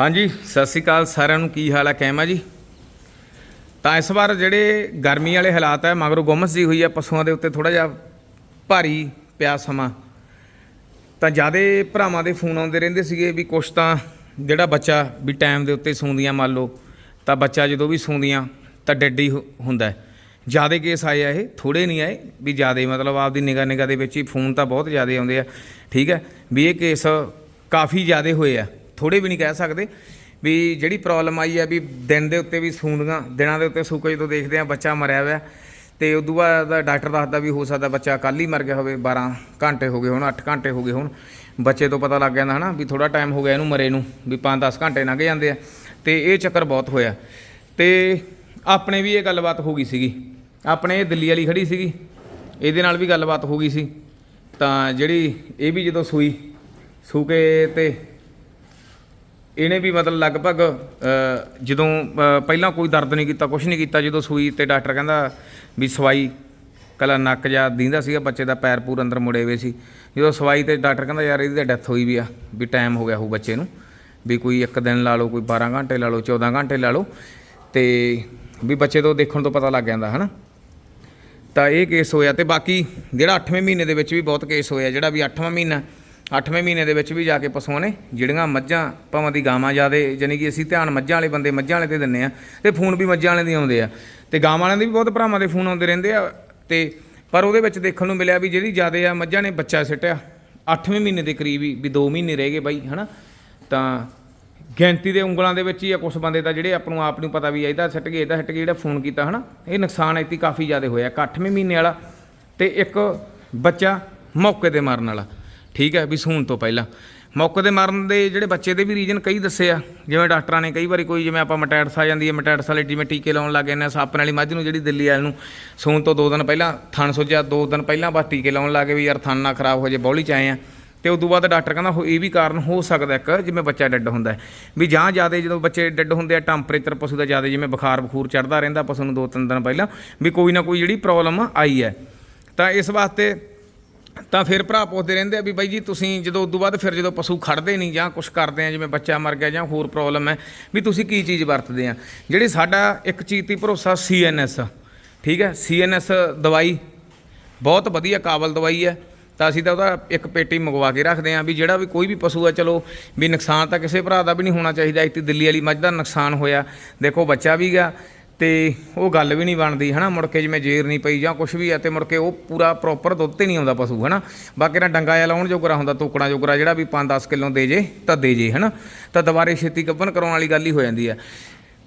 ਹਾਂਜੀ, ਸਤਿ ਸ੍ਰੀ ਅਕਾਲ ਸਾਰਿਆਂ ਨੂੰ। ਕੀ ਹਾਲ ਹੈ ਕਹਿਮਾ ਜੀ? ਤਾਂ ਇਸ ਵਾਰ ਜਿਹੜੇ ਗਰਮੀ ਵਾਲੇ ਹਾਲਾਤ ਹੈ ਮਗਰੋਂ ਗੁੰਮਸ ਜੀ ਹੋਈ ਹੈ ਪਸ਼ੂਆਂ ਦੇ ਉੱਤੇ ਥੋੜਾ ਜਿਹਾ ਭਾਰੀ ਪਿਆ ਸਮਾਂ। ਤਾਂ ਜਿਆਦੇ ਭਰਾਵਾਂ ਦੇ ਫੋਨ ਆਉਂਦੇ ਰਹਿੰਦੇ ਸੀਗੇ ਵੀ ਕੁਛ ਤਾਂ ਜਿਹੜਾ ਬੱਚਾ ਵੀ ਟਾਈਮ ਦੇ ਉੱਤੇ ਸੌਂਦੀਆਂ, ਮੰਨ ਲਓ, ਤਾਂ ਬੱਚਾ ਜਦੋਂ ਵੀ ਸੌਂਦੀਆਂ, ਤਾਂ ਡੈਡ ਹੀ ਹੁੰਦਾ ਹੈ। ਜਿਆਦੇ ਕੇਸ ਆਏ ਆ ਇਹ ਥੋੜੇ ਨਹੀਂ ਆਏ, ਵੀ ਜਿਆਦੇ ਮਤਲਬ ਆਪਦੀ ਨਿਗਾਹ ਨਿਗਾਹ ਦੇ ਵਿੱਚ ਹੀ ਫੋਨ ਤਾਂ ਬਹੁਤ ਜਿਆਦੇ ਆਉਂਦੇ ਆ। ਠੀਕ ਹੈ, ਵੀ ਇਹ ਕੇਸ ਕਾਫੀ ਜਿਆਦੇ ਹੋਏ ਆ। ਥੋੜੇ ਵੀ ਨਹੀਂ ਕਹਿ ਸਕਦੇ ਵੀ ਜਿਹੜੀ ਪ੍ਰੋਬਲਮ ਆਈ ਹੈ ਵੀ ਦਿਨ ਦੇ ਉੱਤੇ ਵੀ ਸੂੰਦੀਆਂ ਦਿਨਾਂ ਦੇ ਉੱਤੇ ਸੂਕੇ ਜਦੋਂ ਦੇਖਦੇ ਆ ਬੱਚਾ ਮਰਿਆ ਹੋਇਆ ਤੇ ਉਦੋਂ ਬਾਅਦ ਡਾਕਟਰ ਦੱਸਦਾ ਵੀ ਹੋ ਸਕਦਾ ਬੱਚਾ ਕੱਲ ਹੀ ਮਰ ਗਿਆ ਹੋਵੇ 12 ਘੰਟੇ ਹੋ ਗਏ ਹੁਣ 8 ਘੰਟੇ ਹੋ ਗਏ ਹੁਣ। ਬੱਚੇ ਤੋਂ ਪਤਾ ਲੱਗ ਜਾਂਦਾ ਹਨਾ ਵੀ ਥੋੜਾ ਟਾਈਮ ਹੋ ਗਿਆ ਇਹਨੂੰ ਮਰੇ ਨੂੰ, ਵੀ 5-10 ਘੰਟੇ ਲੰਘ ਜਾਂਦੇ ਆ ਤੇ ਇਹ ਚੱਕਰ ਬਹੁਤ ਹੋਇਆ। ਤੇ ਆਪਣੇ ਵੀ ਇਹ ਗੱਲਬਾਤ ਹੋ ਗਈ ਸੀਗੀ। ਆਪਣੇ ਇਹ ਦਿੱਲੀ ਵਾਲੀ ਖੜੀ ਸੀਗੀ, ਇਹਦੇ ਨਾਲ ਵੀ ਗੱਲਬਾਤ ਹੋ ਗਈ ਸੀ। ਤਾਂ ਜਿਹੜੀ ਇਹ ਵੀ ਜਦੋਂ ਸੂਈ, ਸੂਕੇ ਤੇ ਇਹਨੇ ਵੀ ਮਤਲਬ ਲਗਭਗ ਜਦੋਂ ਪਹਿਲਾਂ ਕੋਈ ਦਰਦ ਨਹੀਂ ਕੀਤਾ ਕੁਝ ਨਹੀਂ ਕੀਤਾ, ਜਦੋਂ ਸੂਈ ਤੇ ਡਾਕਟਰ ਕਹਿੰਦਾ ਵੀ ਸਵਾਈ ਕਲਾ ਨੱਕ ਜਾਂ ਦੀਂਦਾ ਸੀਗਾ, ਬੱਚੇ ਦਾ ਪੈਰ ਪੂਰ ਅੰਦਰ ਮੁੜੇ ਹੋਏ ਸੀ। ਜਦੋਂ ਸਵਾਈ ਤੇ ਡਾਕਟਰ ਕਹਿੰਦਾ, ਯਾਰ, ਇਹਦੀ ਤਾਂ ਡੈਥ ਹੋਈ ਵੀ ਆ, ਵੀ ਟਾਈਮ ਹੋ ਗਿਆ ਹੋਊ ਬੱਚੇ ਨੂੰ, ਵੀ ਕੋਈ ਇੱਕ ਦਿਨ ਲਾ ਲਓ, ਕੋਈ 12 ਘੰਟੇ ਲਾ ਲਓ 14 ਘੰਟੇ ਲਾ ਲਓ। ਤੇ ਵੀ ਬੱਚੇ ਤੋਂ ਦੇਖਣ ਤੋਂ ਪਤਾ ਲੱਗ ਜਾਂਦਾ, ਹਨਾ? ਤਾਂ ਇਹ ਕੇਸ ਹੋਇਆ ਤੇ ਬਾਕੀ ਜਿਹੜਾ 8ਵੇਂ ਮਹੀਨੇ ਦੇ ਵਿੱਚ ਵੀ ਬਹੁਤ ਕੇਸ ਹੋਇਆ, ਜਿਹੜਾ ਵੀ 8ਵਾਂ ਮਹੀਨਾ 8ਵੇਂ ਮਹੀਨੇ ਦੇ ਵਿੱਚ ਵੀ ਜਾ ਕੇ ਪਸ਼ੂਆਂ ਨੇ ਜਿਹੜੀਆਂ ਮੱਝਾਂ, ਭਾਵਾਂ ਦੀ ਗਾਵਾਂ ਜ਼ਿਆਦੇ ਯਾਨੀ ਕਿ ਅਸੀਂ ਧਿਆਨ ਮੱਝਾਂ ਵਾਲੇ ਬੰਦੇ, ਮੱਝਾਂ ਵਾਲੇ ਤੇ ਦਿੰਨੇ ਆ ਤੇ ਫੋਨ ਵੀ ਮੱਝਾਂ ਵਾਲੇ ਦੇ ਆਉਂਦੇ ਆ। ਤੇ ਗਾਵਾਂ ਵਾਲਿਆਂ ਦੇ ਵੀ ਬਹੁਤ ਭਰਾਵਾਂ ਦੇ ਫੋਨ ਆਉਂਦੇ ਰਹਿੰਦੇ ਆ। ਤੇ ਪਰ ਉਹਦੇ ਵਿੱਚ ਦੇਖਣ ਨੂੰ ਮਿਲਿਆ ਵੀ ਜਿਹੜੀ ਜ਼ਿਆਦੇ ਆ ਮੱਝਾਂ ਨੇ ਬੱਚਾ ਸਿੱਟਿਆ। 8ਵੇਂ ਮਹੀਨੇ ਦੇ ਕਰੀਬ ਹੀ, ਵੀ 2 ਮਹੀਨੇ ਰਹਿ ਗਏ ਬਾਈ, ਹਨਾ? ਤਾਂ ਗਿਣਤੀ ਦੇ ਉਂਗਲਾਂ ਦੇ ਵਿੱਚ ਹੀ ਆ ਕੁਝ ਬੰਦੇ ਤਾਂ ਜਿਹੜੇ ਆਪਾਂ ਨੂੰ ਆਪ ਨੂੰ ਪਤਾ ਵੀ ਇਹਦਾ ਸਿੱਟ ਗਏ, ਇਹਦਾ ਸਿੱਟ ਗਏ, ਜਿਹੜਾ ਫੋਨ ਕੀਤਾ, ਹਨਾ? ਇਹ ਨੁਕਸਾਨ ਇੱਥੇ ਕਾਫੀ ਜ਼ਿਆਦਾ ਹੋਇਆ। ਇੱਕ 8ਵੇਂ ਮਹੀਨੇ ਵਾਲਾ ਤੇ ਇੱਕ ਬੱਚਾ ਮੌਕੇ ਤੇ ਮਰਨ ਵਾਲਾ। ਠੀਕ ਹੈ ਵੀ ਸੂਣ ਤੋਂ ਪਹਿਲਾਂ। ਮੌਕੇ ਤੇ ਮਰਨ ਦੇ ਜਿਹੜੇ ਬੱਚੇ ਦੇ ਵੀ ਰੀਜਨ ਕਈ ਦੱਸੇ ਆ। ਜਿਵੇਂ ਡਾਕਟਰਾਂ ਨੇ ਕਈ ਵਾਰੀ ਕੋਈ ਜਿਵੇਂ ਆਪਾਂ ਮਟੈਟਸ ਆ ਜਾਂਦੀ ਹੈ, ਮਟੈਟਸ ਵਾਲੇ ਜਿਵੇਂ ਟੀਕੇ ਲਾਉਣ ਲੱਗ ਜਾਂਦੇ ਆ ਸਾਪਨ ਵਾਲੀ ਮੱਝ ਨੂੰ ਜਿਹੜੀ ਦਿੱਲੀ ਵਾਲ ਨੂੰ ਸੂਣ ਤੋਂ 2 ਦਿਨ ਪਹਿਲਾਂ ਥਣ ਸੁੱਜਿਆ 2 ਦਿਨ ਪਹਿਲਾਂ ਬਸ ਟੀਕੇ ਲਾਉਣ ਲੱਗੇ ਵੀ ਯਾਰ ਥਣ ਨਾ ਖਰਾਬ ਹੋ ਜੇ, ਬੌਲੀ ਚ ਆਏ ਆ। ਤੇ ਉਦੋਂ ਬਾਅਦ ਡਾਕਟਰ ਕਹਿੰਦਾ ਹੋ- ਇਹ ਵੀ ਕਾਰਨ ਹੋ ਸਕਦਾ ਇੱਕ ਜਿਵੇਂ ਬੱਚਾ ਡੈੱਡ ਹੁੰਦਾ ਵੀ ਜਾਂ ਜ਼ਿਆਦਾ ਜਦੋਂ ਬੱਚੇ ਡੈੱਡ ਹੁੰਦੇ ਆ, ਟੈਂਪਰੇਚਰ ਪਸ਼ੂ ਦਾ ਜ਼ਿਆਦਾ ਜਿਵੇਂ ਬੁਖਾਰ ਬਖੂਰ ਚੜਦਾ ਰਹਿੰਦਾ ਪਸ਼ੂ ਨੂੰ ਦੋ ਤਿੰਨ ਦਿਨ ਪਹਿਲਾਂ, ਵੀ ਕੋਈ ਨਾ ਕੋਈ ਜਿਹੜੀ ਪ੍ਰੋਬਲਮ ਆਈ ਹੈ। ਤਾਂ ਇਸ ਵਾਸਤੇ ਤਾਂ ਫਿਰ ਭਰਾ ਪੁੱਛਦੇ ਰਹਿੰਦੇ ਆ ਵੀ ਬਾਈ ਜੀ ਤੁਸੀਂ ਜਦੋਂ ਉਦੋਂ ਬਾਅਦ ਫਿਰ ਜਦੋਂ ਪਸ਼ੂ ਖੜਦੇ ਨਹੀਂ ਜਾਂ ਕੁਝ ਕਰਦੇ ਆ, ਜਿਵੇਂ ਬੱਚਾ ਮਰ ਗਿਆ ਜਾਂ ਹੋਰ ਪ੍ਰੋਬਲਮ ਹੈ, ਵੀ ਤੁਸੀਂ ਕੀ ਚੀਜ਼ ਵਰਤਦੇ ਆ? ਜਿਹੜੀ ਸਾਡਾ ਇੱਕ ਚੀਜ਼ ਤੇ ਭਰੋਸਾ ਸੀਐਨਐਸ ਠੀਕ ਹੈ? ਸੀਐਨਐਸ ਦਵਾਈ, ਬਹੁਤ ਵਧੀਆ ਕਾਬਲ ਦਵਾਈ ਹੈ। ਤਾਂ ਅਸੀਂ ਤਾਂ ਉਹਦਾ ਇੱਕ ਪੇਟੀ ਮੰਗਵਾ ਕੇ ਰੱਖਦੇ ਆਂ ਵੀ ਜਿਹੜਾ ਵੀ ਕੋਈ ਵੀ ਪਸ਼ੂ ਆ, ਚਲੋ ਵੀ ਨੁਕਸਾਨ ਤਾਂ ਕਿਸੇ ਭਰਾ ਦਾ ਵੀ ਨਹੀਂ ਹੋਣਾ ਚਾਹੀਦਾ। ਇੱਥੇ ਦਿੱਲੀ ਵਾਲੀ ਮੱਝ ਦਾ ਨੁਕਸਾਨ ਹੋਇਆ। ਦੇਖੋ ਬੱਚਾ ਵੀ ਗਿਆ ਤੇ ਉਹ ਗੱਲ ਵੀ ਨਹੀਂ ਬਣਦੀ, ਹਨਾ? ਮੁੜ ਕੇ ਜਿਵੇਂ ਜੇਰ ਨਹੀਂ ਪਈ ਜਾਂ ਕੁਝ ਵੀ ਹੈ ਤੇ ਮੁੜ ਕੇ ਉਹ ਪੂਰਾ ਪ੍ਰੋਪਰ ਦੁੱਧ ਤੇ ਨਹੀਂ ਆਉਂਦਾ ਪਸ਼ੂ, ਹਨਾ? ਬਾਕੀ ਨਾ ਡੰਗਾ ਜਿਹਾ ਲਾਉਣ ਜੋਗਰਾ ਹੁੰਦਾ, ਤੋਕੜਾ ਜੋਗਰਾ ਜਿਹੜਾ ਵੀ 5-10 ਕਿਲੋ ਦੇ ਜੇ, ਤਾਂ ਦੇ ਜੇ, ਹਨਾ? ਤਾਂ ਦੁਬਾਰੇ ਛੇਤੀ ਗੱਭਣ ਕਰਾਉਣ ਵਾਲੀ ਗੱਲ ਹੀ ਹੋ ਜਾਂਦੀ ਹੈ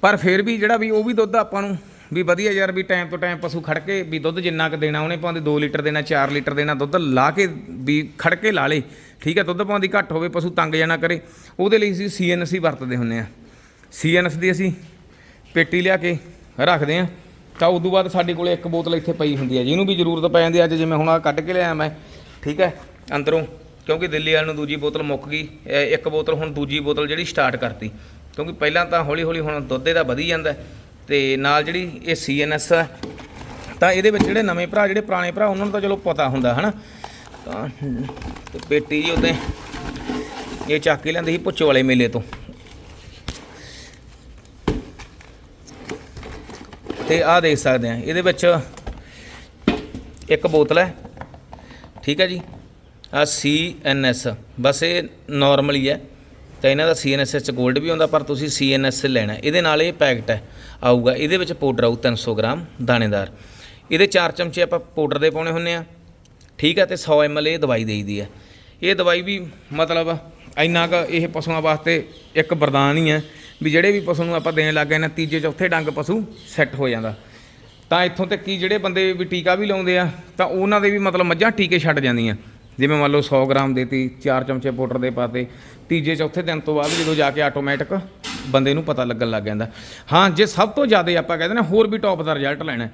ਪਰ ਫਿਰ ਵੀ ਜਿਹੜਾ ਵੀ ਉਹ ਵੀ ਦੁੱਧ ਆਪਾਂ ਨੂੰ ਵੀ ਵਧੀਆ ਯਾਰ ਵੀ ਟਾਈਮ ਤੋਂ ਟਾਈਮ ਪਸ਼ੂ ਖੜ ਕੇ ਵੀ ਦੁੱਧ ਜਿੰਨਾ ਕੁ ਦੇਣਾ ਉਹਨੇ ਭਾਵੇਂ 2 ਲੀਟਰ ਦੇਣਾ 4 ਲੀਟਰ ਦੇਣਾ, ਦੁੱਧ ਲਾ ਕੇ ਵੀ ਖੜ ਕੇ ਲਾ ਲੇ, ਠੀਕ ਹੈ ਦੁੱਧ ਪਾਉਂਦੀ ਘੱਟ ਹੋਵੇ, ਪਸ਼ੂ ਤੰਗ ਜਾਣਾ ਕਰੇ। ਉਹਦੇ ਲਈ ਅਸੀਂ ਸੀਐਨਸੀ ਵਰਤਦੇ ਹੁੰਨੇ ਆ। ਸੀਐਨਐਸ ਦੀ ਅਸੀਂ ਪੇਟੀ ਲਿਆ ਕੇ ਰੱਖਦੇ ਆ। ਤਾਂ ਉਦੋਂ ਬਾਅਦ ਸਾਡੇ ਕੋਲੇ ਇੱਕ ਬੋਤਲ ਇੱਥੇ ਪਈ ਹੁੰਦੀ ਹੈ ਜਿਹਨੂੰ ਵੀ ਜ਼ਰੂਰਤ ਪੈ ਜਾਂਦੀ ਹੈ ਅੱਜ ਜਿਵੇਂ ਹੁਣ ਆ ਕੱਢ ਕੇ ਲਿਆ ਮੈਂ, ਠੀਕ ਹੈ ਅੰਦਰੋਂ, ਕਿਉਂਕਿ ਦਿੱਲੀ ਵਾਲ ਨੂੰ ਦੂਜੀ ਬੋਤਲ ਮੁੱਕ ਗਈ ਇੱਕ ਬੋਤਲ ਹੁਣ ਦੂਜੀ ਬੋਤਲ ਜਿਹੜੀ ਸਟਾਰਟ ਕਰਤੀ। ਕਿਉਂਕਿ ਪਹਿਲਾਂ ਤਾਂ ਹੌਲੀ ਹੌਲੀ ਹੁਣ ਦੁੱਧ ਇਹਦਾ ਵਧੀ ਜਾਂਦਾ ਹੈ। ਤੇ ਨਾਲ ਜਿਹੜੀ ਇਹ ਸੀਐਨਐਸ ਹੈ ਤਾਂ ਇਹਦੇ ਵਿੱਚ ਜਿਹੜੇ ਨਵੇਂ ਭਰਾ, ਜਿਹੜੇ ਪੁਰਾਣੇ ਭਰਾ, ਉਹਨਾਂ ਨੂੰ ਤਾਂ ਚਲੋ ਪਤਾ ਹੁੰਦਾ, ਹਨਾ? ਤਾਂ ਤੇ ਪੇਟੀ ਜੀ ਉਹਦੇ, ਇਹ ਚੱਕ ਕੇ ਲਿਆਂਦੀ ਸੀ ਪੁੱਛੋ ਵਾਲੇ ਮੇਲੇ ਤੋਂ। ਤੇ ਆਹ ਦੇਖ ਸਕਦੇ ਆ ਇਹਦੇ ਵਿੱਚ ਇੱਕ ਬੋਤਲ ਹੈ। ਠੀਕ ਹੈ ਜੀ? ਆ ਸੀ ਐਨ ਐਸ ਬਸ ਇਹ ਨਾਰਮਲ ਹੀ ਹੈ। ਤਾਂ ਇਹਨਾਂ ਦਾ ਸੀ ਐਨ ਐਸ ਚ 골ਡ ਵੀ ਆਉਂਦਾ, ਪਰ ਤੁਸੀਂ ਸੀ ਐਨ ਐਸ ਲੈਣਾ ਇਹਦੇ ਨਾਲ ਇਹ ਪੈਕਟ ਹੈ, ਆਊਗਾ। ਇਹਦੇ ਵਿੱਚ ਪਾਊਡਰ ਆਊ 300 ਗ੍ਰਾਮ ਦਾਣੇਦਾਰ। ਇਹਦੇ 4 ਚਮਚੇ ਆਪਾਂ ਪਾਊਡਰ ਦੇ ਪਾਉਣੇ ਹੁੰਨੇ ਆ ਠੀਕ ਹੈ, ਤੇ 100 ml ਇਹ ਦਵਾਈ ਦੇਈਦੀ ਹੈ। ਇਹ ਦਵਾਈ ਵੀ ਮਤਲਬ ਇੰਨਾ ਕੁ ਇਹ ਪਸ਼ੂਆਂ ਵਾਸਤੇ ਇੱਕ ਵਰਦਾਨ ਹੀ ਹੈ। ਵੀ ਜਿਹੜੇ ਵੀ ਪਸ਼ੂ ਨੂੰ ਆਪਾਂ ਦੇਣ ਲੱਗ ਗਏ ਨਾ, ਤੀਜੇ, ਚੌਥੇ ਡੰਗ ਪਸ਼ੂ ਸੈੱਟ ਹੋ ਜਾਂਦਾ। ਤਾਂ ਇੱਥੋਂ ਤੱਕ ਕੀ ਜਿਹੜੇ ਬੰਦੇ ਵੀ ਟੀਕਾ ਵੀ ਲਾਉਂਦੇ ਆ, ਤਾਂ ਉਹਨਾਂ ਦੇ ਵੀ ਮਤਲਬ ਮੱਝਾਂ ਟੀਕੇ ਛੱਡ ਜਾਂਦੀਆਂ। ਜਿਵੇਂ ਮੰਨ ਲਓ 100 ਗ੍ਰਾਮ ਦੇਤੀ 4 ਚਮਚੇ ਪਾਊਡਰ ਦੇ ਪਾਤੇ, ਤੀਜੇ, ਚੌਥੇ ਦਿਨ ਤੋਂ ਬਾਅਦ ਜਦੋਂ ਜਾ ਕੇ ਆਟੋਮੈਟਿਕ ਬੰਦੇ ਨੂੰ ਪਤਾ ਲੱਗਣ ਲੱਗ ਜਾਂਦਾ। ਹਾਂ, ਜੇ ਸਭ ਤੋਂ ਜ਼ਿਆਦਾ ਆਪਾਂ ਕਹਿੰਦੇ ਨਾ ਹੋਰ ਵੀ ਟੌਪ ਦਾ ਰਿਜ਼ਲਟ ਲੈਣਾ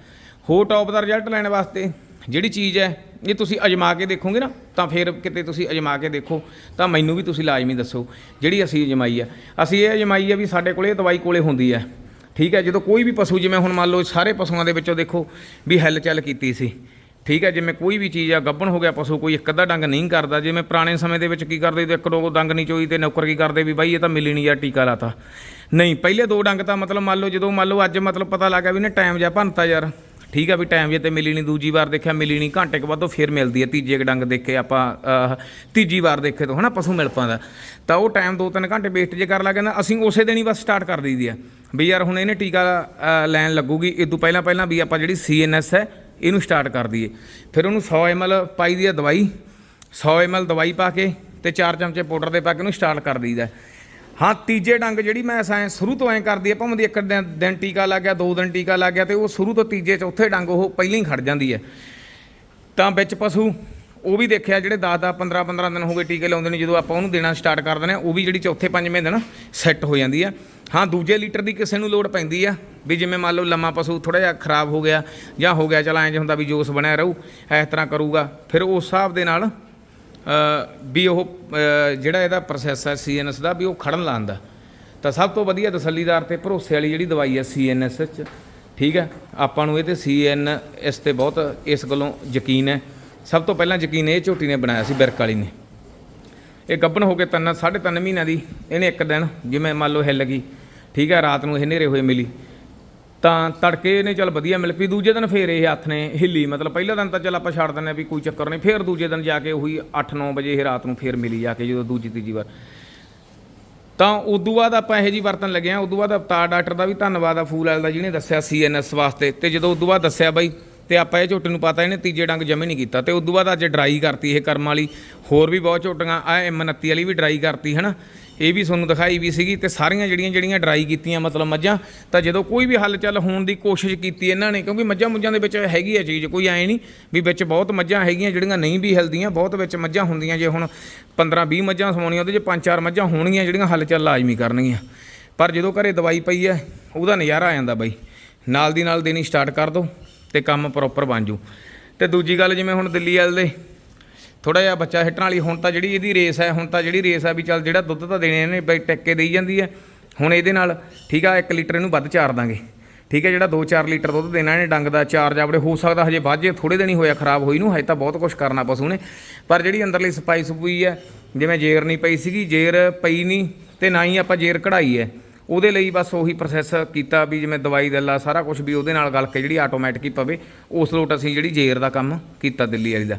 ਹੋਰ ਟੌਪ ਦਾ ਰਿਜ਼ਲਟ ਲੈਣ ਵਾਸਤੇ ਜਿਹੜੀ ਚੀਜ਼ ਹੈ, ਇਹ ਤੁਸੀਂ ਅਜਮਾ ਕੇ ਦੇਖੋਗੇ ਨਾ, ਤਾਂ ਫਿਰ ਕਿਤੇ ਤੁਸੀਂ ਅਜਮਾ ਕੇ ਦੇਖੋ, ਤਾਂ ਮੈਨੂੰ ਵੀ ਤੁਸੀਂ ਲਾਜ਼ਮੀ ਦੱਸੋ, ਜਿਹੜੀ ਅਸੀਂ ਅਜਮਾਈ ਆ। ਅਸੀਂ ਇਹ ਅਜਮਾਈ ਆ ਵੀ ਸਾਡੇ ਕੋਲੇ ਇਹ ਦਵਾਈ ਕੋਲੇ ਹੁੰਦੀ ਹੈ ਠੀਕ ਹੈ, ਜਦੋਂ ਕੋਈ ਵੀ ਪਸ਼ੂ, ਜਿਵੇਂ ਹੁਣ ਮੰਨ ਲਓ ਸਾਰੇ ਪਸ਼ੂਆਂ ਦੇ ਵਿੱਚੋਂ ਦੇਖੋ ਵੀ ਹਿੱਲ ਚੱਲ ਕੀਤੀ ਸੀ। ਠੀਕ ਹੈ, ਜਿਵੇਂ ਕੋਈ ਵੀ ਚੀਜ਼ ਆ ਗੱਬਣ ਹੋ ਗਿਆ ਪਸ਼ੂ, ਕੋਈ ਇੱਕ ਅੱਧਾ ਡੰਗ ਨਹੀਂ ਕਰਦਾ, ਜਿਵੇਂ ਪੁਰਾਣੇ ਸਮੇਂ ਦੇ ਵਿੱਚ ਕੀ ਕਰਦੇ ਤੇ ਇੱਕ ਦੋ ਡੰਗ ਨਹੀਂ ਚੋਈ ਤੇ ਨੌਕਰ ਕੀ ਕਰਦੇ ਵੀ ਬਾਈ ਇਹ ਤਾਂ ਮਿਲੀ ਨਹੀਂ ਜਾਂ ਟੀਕਾ ਲਾਤਾ। ਨਹੀਂ, ਪਹਿਲੇ ਦੋ ਡੰਗ ਤਾਂ ਮਤਲਬ ਮੰਨ ਲਓ, ਜਦੋਂ ਮੰਨ ਲਓ ਅੱਜ ਮਤਲਬ ਪਤਾ ਲੱਗਾ ਵੀ ਨੇ ਟਾਈਮ ਜਾਂ ਭੰਨਤਾ ਯਾਰ। ਠੀਕ ਆ ਵੀ ਟਾਈਮ ਜੇ ਤੇ ਮਿਲੀ ਨਹੀਂ ਦੂਜੀ ਵਾਰ ਦੇਖਿਆ ਮਿਲੀ ਨਹੀਂ ਘੰਟੇ ਕੁ ਬਾਅਦ ਉਹ ਫਿਰ ਮਿਲਦੀ ਹੈ ਤੀਜੇ ਕੁ ਡੰਗ ਦੇਖੇ ਆਪਾਂ ਤੀਜੀ ਵਾਰ ਦੇਖੇ ਤੋਂ, ਹਨਾ, ਪਸ਼ੂ ਮਿਲ ਪਾਉਂਦਾ ਤਾਂ ਉਹ ਟਾਈਮ 2-3 ਘੰਟੇ ਵੇਸਟ ਜੇ ਕਰ ਲੱਗੇ ਨਾ, ਅਸੀਂ ਉਸੇ ਦਿਨ ਹੀ ਬਸ ਸਟਾਰਟ ਕਰ ਦਈਦੀ ਆ। ਵੀ ਯਾਰ ਹੁਣ ਇਹਨੇ ਟੀਕਾ ਲੈਣ ਲੱਗੂਗੀ, ਇਹ ਤੋਂ ਪਹਿਲਾਂ ਪਹਿਲਾਂ ਵੀ ਆਪਾਂ ਜਿਹੜੀ ਸੀਐਨਐਸ ਹੈ, ਇਹਨੂੰ ਸਟਾਰਟ ਕਰ ਦਈਏ। ਫਿਰ ਉਹਨੂੰ 100 ml ਪਾਈ ਦੀ ਆ ਦਵਾਈ 100 ml ਦਵਾਈ ਪਾ ਕੇ ਤੇ 4 ਚਮਚੇ ਪਾਊਡਰ ਦੇ ਪਾ ਕੇ ਉਹਨੂੰ ਸਟਾਰਟ ਕਰ ਦਈਦਾ। ਹਾਂ, ਤੀਜੇ ਡੰਗ ਜਿਹੜੀ ਮੈਂ ਐਂ ਸ਼ੁਰੂ ਤੋਂ ਐਂ ਕਰਦੀ ਆ, ਭਾਵੇਂ ਦੀ ਇੱਕ ਦਿਨ ਦਿਨ ਟੀਕਾ ਲੱਗ ਗਿਆ, ਦੋ ਦਿਨ ਟੀਕਾ ਲੱਗ ਗਿਆ ਤੇ ਉਹ ਸ਼ੁਰੂ ਤੋਂ ਤੀਜੇ ਚੌਥੇ ਡੰਗ ਉਹ ਪਹਿਲਾਂ ਹੀ ਖੜ ਜਾਂਦੀ ਹੈ ਤਾਂ ਵਿੱਚ ਪਸ਼ੂ, ਉਹ ਵੀ ਦੇਖਿਆ ਜਿਹੜੇ 10 10 15 15 ਦਿਨ ਹੋ ਗਏ ਟੀਕੇ ਲਾਉਂਦੇ ਨੇ, ਜਦੋਂ ਆਪਾਂ ਉਹਨੂੰ ਦੇਣਾ ਸਟਾਰਟ ਕਰ ਦਿੰਦੇ ਆ ਉਹ ਵੀ ਜਿਹੜੀ ਚੌਥੇ ਪੰਜਵੇਂ ਦਿਨ ਸੈੱਟ ਹੋ ਜਾਂਦੀ ਆ। ਹਾਂ, ਦੂਜੇ ਲੀਟਰ ਦੀ ਕਿਸੇ ਨੂੰ ਲੋੜ ਪੈਂਦੀ ਆ, ਵੀ ਜਿਵੇਂ ਮੰਨ ਲਓ ਲੰਮਾ ਪਸ਼ੂ ਥੋੜਾ ਜਿਹਾ ਖਰਾਬ ਹੋ ਗਿਆ ਜਾਂ ਹੋ ਗਿਆ, ਚਲ ਐਂ ਜਿਹਾ ਹੁੰਦਾ ਵੀ ਜੋਸ ਬਣਿਆ ਰਹੂ, ਇਸ ਤਰ੍ਹਾਂ ਕਰੂਗਾ, ਫਿਰ ਉਸ ਹਿਸਾਬ ਦੇ ਨਾਲ ਵੀ ਉਹ ਜਿਹੜਾ ਇਹਦਾ ਪ੍ਰੋਸੈਸ ਹੈ ਸੀਐਨਐਸ ਦਾ, ਵੀ ਉਹ ਖੜਨ ਲਾਉਂਦਾ ਤਾਂ ਸਭ ਤੋਂ ਵਧੀਆ ਤਸੱਲੀਦਾਰ ਤੇ ਭਰੋਸੇ ਵਾਲੀ ਜਿਹੜੀ ਦਵਾਈ ਹੈ ਸੀਐਨਐਸ ਚ, ਠੀਕ ਹੈ? ਆਪਾਂ ਨੂੰ ਇਹ ਤੇ ਸੀਐਨਐਸ ਤੇ ਬਹੁਤ ਇਸ ਗੱਲੋਂ ਯਕੀਨ ਹੈ। ਸਭ ਤੋਂ ਪਹਿਲਾਂ ਯਕੀਨ ਇਹ ਝੋਟੀ ਨੇ ਬਣਾਇਆ ਸੀ, ਬਿਰਕ ਵਾਲੀ ਨੇ। ਇਹ ਗੱਭਣ ਹੋ ਕੇ ਤਿੰਨ, ਸਾਢੇ ਤਿੰਨ ਮਹੀਨਿਆਂ ਦੀ, ਇਹਨੇ ਇੱਕ ਦਿਨ, ਜਿਵੇਂ ਮੰਨ ਲਓ ਹਿੱਲ ਗਈ, ਠੀਕ ਹੈ? ਰਾਤ ਨੂੰ ਇਹ ਹਨੇਰੇ ਹੋਏ ਮਿਲੀ। ਤਾਂ ਤੜਕੇ ਇਹਨੇ ਚਲ ਵਧੀਆ ਮਿਲ ਪਈ, ਦੂਜੇ ਦਿਨ ਫੇਰ ਇਹ ਹੱਥ ਨੇ ਹਿੱਲੀ, ਮਤਲਬ ਪਹਿਲਾ ਦਿਨ ਤਾਂ ਚਲ ਆਪਾਂ ਛੱਡ ਦਿੰਦੇ ਹਾਂ ਵੀ ਕੋਈ ਚੱਕਰ ਨਹੀਂ, ਫੇਰ ਦੂਜੇ ਦਿਨ ਜਾ ਕੇ ਉਹੀ 8-9 ਵਜੇ ਇਹ ਰਾਤ ਨੂੰ ਫੇਰ ਮਿਲੀ ਜਾ ਕੇ ਜਦੋਂ ਦੂਜੀ ਤੀਜੀ ਵਾਰ। ਤਾਂ ਉਦੋਂ ਬਾਅਦ ਆਪਾਂ ਇਹੋ ਜੀ ਵਰਤਨ ਲੱਗੇ ਆ ਉਦੋਂ ਬਾਅਦ ਅਵਤਾਰ ਡਾਕਟਰ ਦਾ ਵੀ ਧੰਨਵਾਦ ਆ, ਫੂਲ ਵਾਲ ਦਾ ਜਿਹਨੇ ਦੱਸਿਆ ਸੀਐਨਐਸ ਵਾਸਤੇ, ਤੇ ਜਦੋਂ ਉਦੋਂ ਬਾਅਦ ਦੱਸਿਆ ਬਾਈ ਤੇ ਆਪਾਂ ਇਹ ਝੋਟੇ ਨੂੰ ਪਤਾ ਇਹਨੇ ਤੀਜੇ ਡੰਗ ਜਮੇ ਨਹੀਂ ਕੀਤਾ ਤੇ ਤੋਂ ਬਾਅਦ ਅੱਜ ਡਰਾਈ ਕਰਤੀ ਇਹ ਕਰਮ ਵਾਲੀ। ਹੋਰ ਵੀ ਬਹੁਤ ਝੋਟੀਆਂ, ਆ M29 ਵਾਲੀ ਵੀ ਡਰਾਈ ਕਰਤੀ, ਹਨਾ? ਇਹ ਵੀ ਤੁਹਾਨੂੰ ਦਿਖਾਈ ਵੀ ਸੀਗੀ ਤੇ ਸਾਰੀਆਂ ਜਿਹੜੀਆਂ ਜਿਹੜੀਆਂ ਡਰਾਈ ਕੀਤੀਆਂ ਮਤਲਬ ਮੱਝਾਂ, ਤਾਂ ਜਦੋਂ ਕੋਈ ਵੀ ਹੱਲ ਚੱਲ ਹੋਣ ਦੀ ਕੋਸ਼ਿਸ਼ ਕੀਤੀ ਇਹਨਾਂ ਨੇ, ਕਿਉਂਕਿ ਮੱਝਾਂ ਮੁੱਝਾਂ ਦੇ ਵਿੱਚ ਹੈਗੀ ਹੈ ਚੀਜ਼, ਕੋਈ ਐ ਨਹੀਂ ਵੀ ਵਿੱਚ ਬਹੁਤ ਮੱਝਾਂ ਹੈਗੀਆਂ ਜਿਹੜੀਆਂ ਨਹੀਂ ਵੀ ਹਿਲਦੀਆਂ ਬਹੁਤ ਵਿੱਚ ਮੱਝਾਂ ਹੁੰਦੀਆਂ, ਜੇ ਹੁਣ 15 20 ਮੱਝਾਂ ਸਵਾਉਣੀਆਂ, ਉਹਦੇ 'ਚ 5-4 ਮੱਝਾਂ ਹੋਣਗੀਆਂ ਜਿਹੜੀਆਂ ਹੱਲ ਚੱਲ ਲਾਜ਼ਮੀ ਕਰਨਗੀਆਂ। ਪਰ ਜਦੋਂ ਘਰੇ ਦਵਾਈ ਪਈ ਹੈ, ਉਹਦਾ ਨਜ਼ਾਰਾ ਆ ਜਾਂਦਾ ਬਾਈ। ਨਾਲ ਦੀ ਨਾਲ ਦੇਣੀ ਸਟਾਰਟ ਕਰ ਦੋ ਤੇ ਕੰਮ ਪ੍ਰੋਪਰ ਬਣ ਜੂ। ਤੇ ਦੂਜੀ ਗੱਲ ਜਿਵੇਂ ਹੁਣ ਦਿੱਲੀ ਵਾਲੇ ਦੇ ਥੋੜਾ ਜਿਹਾ ਬੱਚਾ ਹਿੱਟਣ ਵਾਲੀ, ਹੁਣ ਤਾਂ ਜਿਹੜੀ ਇਹਦੀ ਰੇਸ ਹੈ, ਹੁਣ ਤਾਂ ਜਿਹੜੀ ਰੇਸ ਆ ਵੀ ਚੱਲ ਜਿਹੜਾ ਦੁੱਧ ਤਾਂ ਦੇਣੇ ਨੇ, ਬਈ ਟੱਕੇ ਦੇਈ ਜਾਂਦੀ ਹੈ, ਹੁਣ ਇਹਦੇ ਨਾਲ ਠੀਕ ਆ 1 ਲੀਟਰ ਇਹਨੂੰ ਵੱਧ ਚਾਰ ਦਾਂਗੇ। ਠੀਕ ਹੈ, ਜਿਹੜਾ 2-4 ਲੀਟਰ ਦੁੱਧ ਦੇਣਾ ਇਹਨੇ ਡੰਗ ਦਾ, ਚਾਰ ਜਾਵੜੇ ਹੋ ਸਕਦਾ ਹਜੇ ਬਾਝੇ ਥੋੜੇ ਦਿਨ ਹੀ ਹੋਇਆ ਖਰਾਬ ਹੋਈ ਨੂੰ, ਹਜੇ ਤਾਂ ਬਹੁਤ ਕੁਝ ਕਰਨਾ ਪਸ਼ੂ ਨੇ। ਪਰ ਜਿਹੜੀ ਅੰਦਰਲੀ ਸਫ਼ਾਈ ਸਪੂਈ ਹੈ, ਜਿਵੇਂ ਜੇਰ ਨਹੀਂ ਪਈ ਸੀਗੀ, ਜੇਰ ਪਈ ਨਹੀਂ ਤੇ ਨਾ ਹੀ ਆਪਾਂ ਜੇਰ ਕਢਾਈ ਹੈ। ਉਹਦੇ ਲਈ ਬਸ ਉਹੀ ਪ੍ਰੋਸੈਸ ਕੀਤਾ ਵੀ ਜਿਵੇਂ ਦਵਾਈ ਦੱਲਾ ਸਾਰਾ ਕੁਝ ਵੀ ਉਹਦੇ ਨਾਲ ਗਲ ਕੇ ਜਿਹੜੀ ਆਟੋਮੈਟਿਕ ਹੀ ਪਵੇ, ਉਸ ਲੋਟ ਅਸੀਂ ਜਿਹੜੀ ਜੇਰ ਦਾ ਕੰਮ ਕੀਤਾ ਦਿੱਲੀ ਵਾਲੀ ਦਾ।